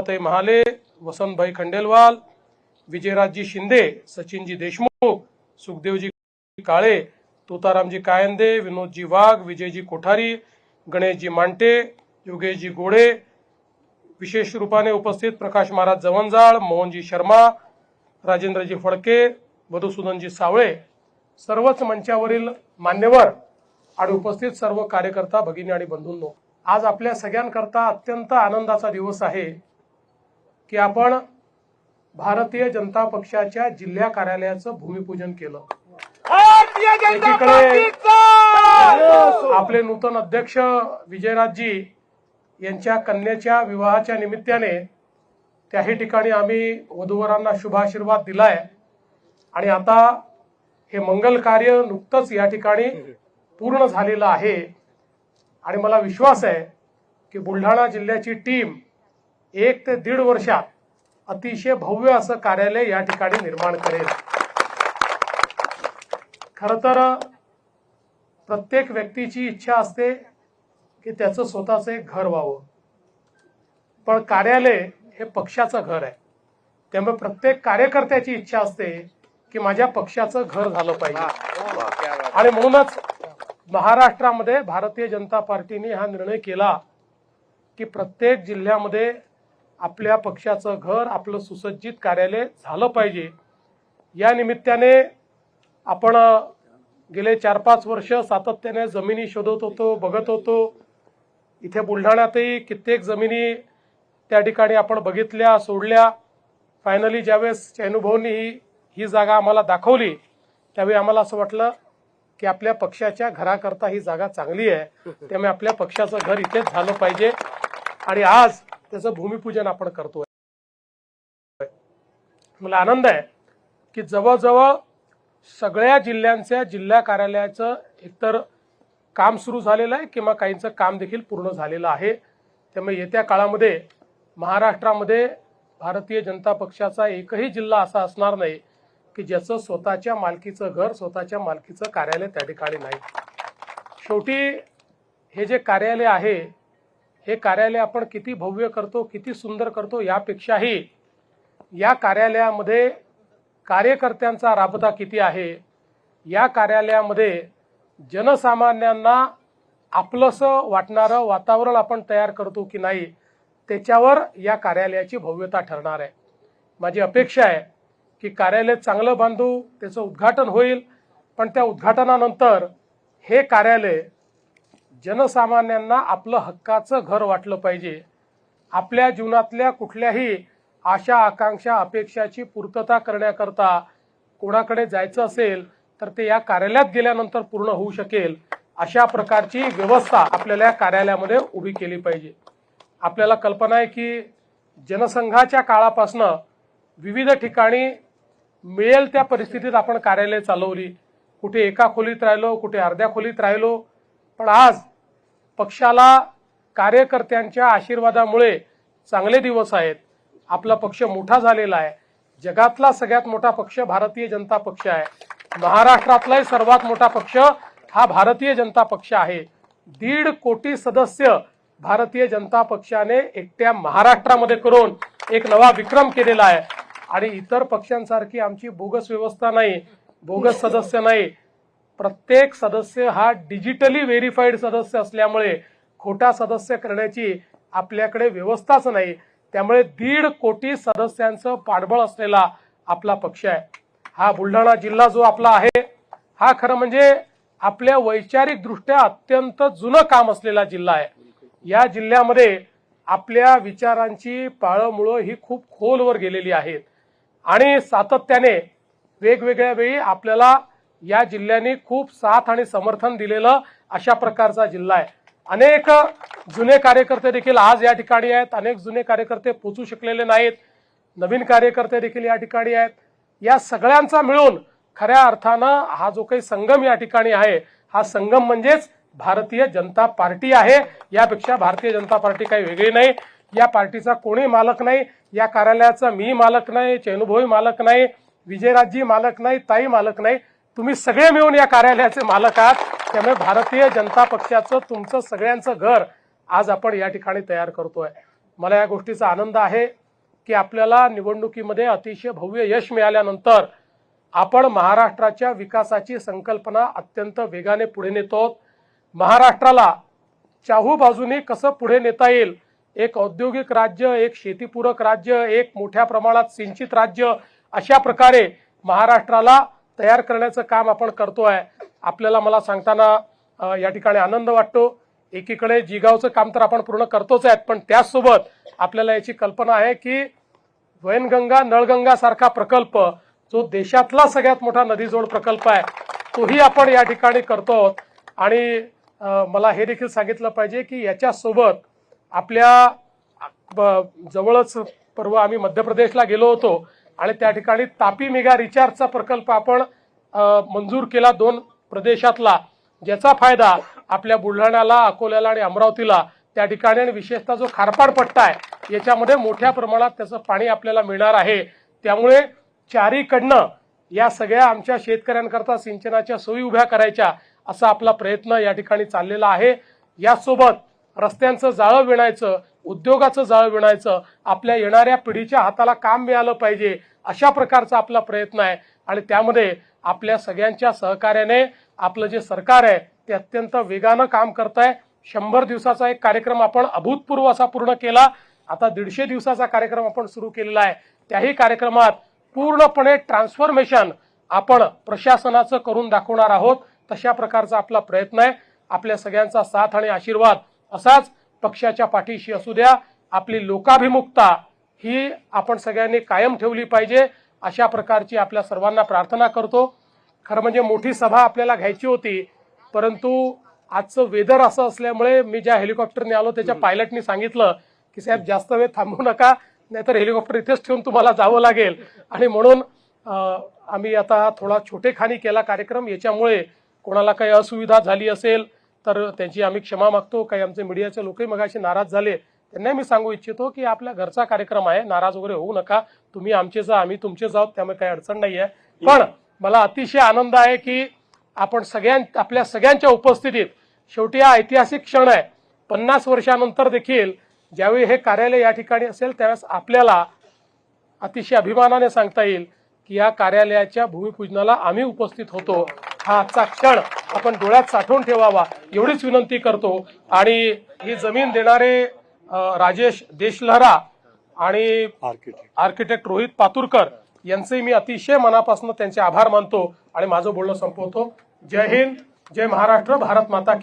ताई महाले वसंतभाई खंडेलवाल विजयराजजी शिंदे सचिनजी देशमुख सुखदेवजी काळे तुतारामजी कायंदे विनोदजी वाघ विजयजी कोठारी गणेशजी मांटे योगेशजी गोडे विशेष रूपाने उपस्थित प्रकाश महाराज जवंजाळ मोहनजी शर्मा राजेंद्रजी फडके मधुसूदनजी सावळे सर्वच मंचावरील मान्यवर आणि उपस्थित सर्व कार्यकर्ता भगिनी आणि बंधूंनो आज आपल्या सगळ्यांकरता अत्यंत आनंदाचा दिवस आहे. की आपण भारतीय जनता पक्षाच्या जिल्हा कार्यालयाचं भूमिपूजन केलं. आपले नूतन अध्यक्ष विजयराजजी यांच्या कन्याच्या विवाहाच्या निमित्ताने त्याही ठिकाणी आम्ही वधूवरांना शुभाशीर्वाद दिलाय. आणि आता हे मंगल कार्य नुकतंच या ठिकाणी पूर्ण झालेलं आहे. आणि मला विश्वास आहे की बुलढाणा जिल्ह्याची टीम एक ते दीड वर्षात अतिशय भव्य असं कार्यालय या ठिकाणी निर्माण करेल. खर तर प्रत्येक व्यक्तीची इच्छा असते की त्याचं स्वतःचं एक घर व्हावं. पण कार्यालय हे पक्षाचं घर आहे. त्यामुळे प्रत्येक कार्यकर्त्याची इच्छा असते की माझ्या पक्षाचं घर झालं पाहिजे. आणि म्हणूनच महाराष्ट्रामध्ये भारतीय जनता पार्टीने हा निर्णय केला की प्रत्येक जिल्ह्यामध्ये आपल्या पक्षाचं घर आपलं सुसज्जित कार्यालय झालं पाहिजे. या निमित्ताने आपण गेले चार पाच वर्ष सातत्याने जमिनी शोधत होतो बघत होतो. इथे बुलढाण्यातही कित्येक जमिनी त्या ठिकाणी आपण बघितल्या सोडल्या. फायनली ज्यावेळेस चैनुभाऊंनी ही ही जागा आम्हाला दाखवली त्यावेळी आम्हाला असं वाटलं की आपल्या पक्षाच्या घराकरता ही जागा चांगली आहे. त्यामुळे आपल्या पक्षाचं घर इथेच झालं पाहिजे. आणि आज त्याचं भूमिपूजन आपण करतोय. मला आनंद आहे की जवळजवळ सगळ्या जिल्ह्यांच्या जिल्हा कार्यालयाचं एकतर काम सुरू झालेलं आहे किंवा काहींचं काम देखील पूर्ण झालेलं आहे. त्यामुळे येत्या काळामध्ये महाराष्ट्रामध्ये भारतीय जनता पक्षाचा एकही जिल्हा असा असणार नाही की ज्याचं स्वतःच्या मालकीचं घर स्वतःच्या मालकीचं कार्यालय त्या ठिकाणी नाही. शेवटी हे जे कार्यालय आहे हे कार्यालय आपण किती भव्य करतो किती सुंदर करतो यापेक्षाही या कार्यालयामध्ये कार्यकर्त्यांचा राबता किती आहे? या कार्यालयामध्ये जनसामान्यांना आपलंसं वाटणारं वातावरण आपण तयार करतो की नाही त्याच्यावर या कार्यालयाची भव्यता ठरणार आहे. माझी अपेक्षा आहे की कार्यालय चांगलं बांधू त्याचं उद्घाटन होईल पण त्या उद्घाटनानंतर हे कार्यालय जनसामान्यांना आपलं हक्काचं घर वाटलं पाहिजे. आपल्या जीवनातल्या कुठल्याही आशा आकांक्षा अपेक्षाची पूर्तता करण्याकरता कोणाकडे जायचं असेल तर ते या कार्यालयात गेल्यानंतर पूर्ण होऊ शकेल. अशा प्रकारची व्यवस्था आपल्याला या कार्यालयामध्ये उभी केली पाहिजे. आपल्याला कल्पना आहे की जनसंघाच्या काळापासनं विविध ठिकाणी मिळेल त्या परिस्थितीत आपण कार्यालय चालवली. कुठे एका खोलीत राहिलो कुठे अर्ध्या खोलीत राहिलो. पण आज पक्षाला कार्यकर्त्यांच्या आशीर्वादामुळे चांगले दिवस आहेत. आपला पक्ष मोठा झालेला आहे. जगातला सगळ्यात मोठा पक्ष भारतीय जनता पक्ष आहे. महाराष्ट्रातलाही सर्वात मोठा पक्ष हा भारतीय जनता पक्ष आहे. दीड कोटी सदस्य भारतीय जनता पक्षाने एकट्या महाराष्ट्रामध्ये करून एक नवा विक्रम केलेला आहे. आणि इतर पक्षांसारखी आमची बोगस व्यवस्था नाही बोगस सदस्य नाही. प्रत्येक सदस्य हा डिजिटली व्हेरीफाईड सदस्य असल्यामुळे खोटा सदस्य करण्याची आपल्याकडे व्यवस्थाच नाही. त्यामुळे दीड कोटी सदस्यांचं पाठबळ असलेला आपला पक्ष आहे. हा बुलढाणा जिल्हा जो आपला आहे हा खरं म्हणजे आपल्या वैचारिक दृष्ट्या अत्यंत जुनं काम असलेला जिल्हा आहे. या जिल्ह्यामध्ये आपल्या विचारांची पाळमुळं ही खूप खोलवर गेलेली आहेत. आणि सातत्याने वेगवेगळ्या वेळी आपल्याला या जिल्ह्याने खूप साथ आणि समर्थन दिलेलं अशा प्रकारचा जिल्हा आहे. अनेक जुने कार्यकर्ते देखील आज या ठिकाणी आहेत. अनेक जुने कार्यकर्ते पोचू शकलेले नाहीत. नवीन कार्यकर्ते देखील या ठिकाणी आहेत. या सगळ्यांचा मिळून खऱ्या अर्थानं हा जो काही संगम या ठिकाणी आहे हा संगम म्हणजेच भारतीय जनता पार्टी आहे. यापेक्षा भारतीय जनता पार्टी काही वेगळी नाही. या पार्टीचा कोणी मालक नाही या कार्यालयाचा मी मालक नाही चैनुभाई मालक नाही विजयराजजी मालक नाही ताई मालक नाही. तुम्ही सगळे मिळून या कार्यालयाचे मालक आहात. त्यामुळे भारतीय जनता पक्षाचं तुमचं सगळ्यांचं घर आज आपण या ठिकाणी तयार करतोय. मला या गोष्टीचा आनंद आहे की आपल्याला निवडणुकीमध्ये अतिशय भव्य यश मिळाल्यानंतर आपण महाराष्ट्राच्या विकासाची संकल्पना अत्यंत वेगाने पुढे नेतो. महाराष्ट्राला चाहू बाजूने कसं पुढे नेता येईल? एक औद्योगिक राज्य एक शेतीपूरक राज्य एक मोठ्या प्रमाणात सिंचित राज्य अशा प्रकारे महाराष्ट्राला तयार करण्याचं काम आपण करतो आहे आपल्याला मला सांगताना या ठिकाणी आनंद वाटतो. एकीकडे जिगावचं काम तर आपण पूर्ण करतोच आहेत पण त्याचसोबत आपल्याला याची कल्पना आहे की वैनगंगा नळगंगा सारखा प्रकल्प जो देशातला सगळ्यात मोठा नदीजोड प्रकल्प आहे तोही आपण या ठिकाणी करतो आहोत. आणि मला हे देखील सांगितलं पाहिजे की याच्यासोबत आपल्या ब- जवळच परवा आम्ही मध्य प्रदेशला गेलो होतो. आणि त्या ठिकाणी तापी मेगा रिचार्जचा प्रकल्प आपण मंजूर केला दोन प्रदेशातला. ज्याचा फायदा आपल्या बुलढाण्याला अकोल्याला आणि अमरावतीला त्या ठिकाणी आणि विशेषतः जो खारपाड पट्टा आहे याच्यामध्ये मोठ्या प्रमाणात त्याचं पाणी आपल्याला मिळणार आहे. त्यामुळे चारीकडनं या सगळ्या आमच्या शेतकऱ्यांकरता सिंचनाच्या सोयी उभ्या करायच्या असा आपला प्रयत्न या ठिकाणी चाललेला आहे. यासोबत रस्त्यांचं जाळं विणायचं उद्योगाचं जाळं विणायचं आपल्या येणाऱ्या पिढीच्या हाताला काम मिळालं पाहिजे अशा प्रकारचा आपला प्रयत्न आहे. आणि त्यामध्ये आपल्या सगळ्यांच्या सहकार्याने आपलं जे सरकार आहे ते अत्यंत वेगानं काम करत आहे शंभर दिवसाचा एक कार्यक्रम आपण अभूतपूर्व असा पूर्ण केला. आता दीडशे दिवसाचा कार्यक्रम आपण सुरू केलेला आहे. त्याही कार्यक्रमात पूर्णपणे ट्रान्सफॉर्मेशन आपण प्रशासनाचं करून दाखवणार आहोत. तशा प्रकारचा आपला प्रयत्न आहे. आपल्या सगळ्यांचा साथ आणि आशीर्वाद असाच पक्षाच्या पाठीशी असू द्या आपली लोकाभिमुखता ही आपण सगळ्यांनी कायम ठेवली पाहिजे अशा प्रकारची आपल्या सर्वांना प्रार्थना करतो. खरं म्हणजे मोठी सभा आपल्याला घ्यायची होती परंतु आजचं वेदर असं असल्यामुळे मी ज्या हेलिकॉप्टरने आलो त्याच्या पायलटनी सांगितलं की साहेब जास्त वेळ थांबू नका नाहीतर हेलिकॉप्टर इथेच ठेवून तुम्हाला जावं लागेल. आणि म्हणून आम्ही आता थोडा छोटेखानी केला कार्यक्रम याच्यामुळे कोणाला काही असुविधा झाली असेल तर त्यांची आम्ही क्षमा मागतो. काही आमचे मीडियाचे लोकही मगाशी नाराज झाले. त्यांना मी सांगू इच्छितो की आपल्या घरचा कार्यक्रम आहे. नाराज वगैरे होऊ नका. तुम्ही आमचे जा आम्ही तुमचेच आहोत त्यामुळे काही अडचण नाही आहे पण मला अतिशय आनंद आहे की आपण सगळ्यां आपल्या सगळ्यांच्या उपस्थितीत शेवटी हा ऐतिहासिक क्षण आहे. पन्नास वर्षानंतर देखील ज्यावेळी हे कार्यालय या ठिकाणी असेल त्यावेळेस आपल्याला अतिशय अभिमानाने सांगता येईल की या कार्यालयाच्या भूमिपूजनाला आम्ही उपस्थित होतो. हा आजचा क्षण आपण डोळ्यात साठवून ठेवावा एवढीच विनंती करतो. आणि ही जमीन देणारे राजेश देशलहरा आणि आर्किटेक्ट रोहित पातुरकर यांचे मी अतिशय मनापासून त्यांचे आभार मानतो आणि माझं बोलणं संपवतो. जय हिंद जय महाराष्ट्र भारत माता की